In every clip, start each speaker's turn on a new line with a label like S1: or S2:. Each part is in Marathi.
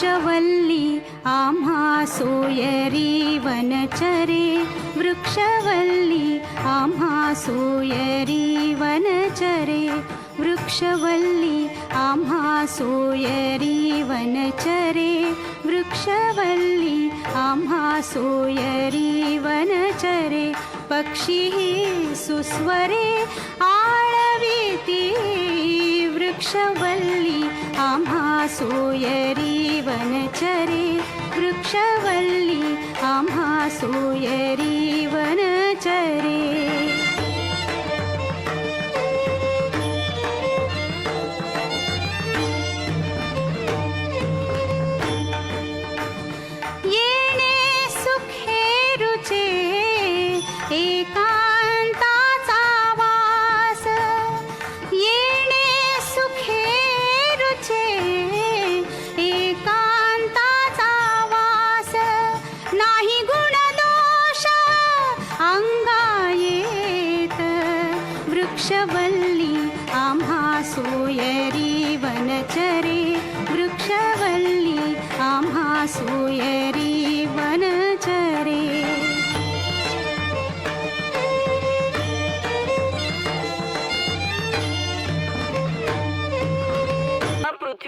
S1: वृक्षवल्ली आम्हा सोयरी वनचरे। वृक्षवल्ली आम्हा सोयरी वनचरे। वृक्षवल्ली आम्हा सोयरी वनचरे। वृक्षवल्ली आम्हा सोयरी वनचरे। पक्षी सुस्वरे आळवीती वृक्षवल्ली आम्हा सोयरी वनचरे वृक्षवल्ली आम्हा सोयरी वृक्षवल्ली आम्हा सोयरी वनचरे। वृक्षवल्ली आम्हा सोयरी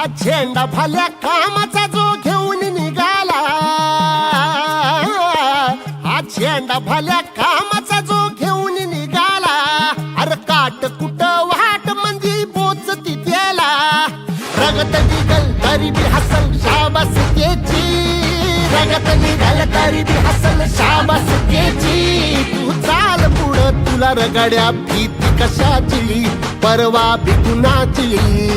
S2: हा झेंडा भाल्या कामाचा जो घेऊन निघाला. हा झेंडा भाल्या कामाचा जो घेऊन निघाला. अरे काट कुट वाट म्हणजे बोच तिथेला. रगत निघल तरी बी हसल शाबास त्याची रगत निघल तरी बी हसल शाबास केची. तू चाल पुढं तुला रगड्या भीती कशाची परवा भी कुणाची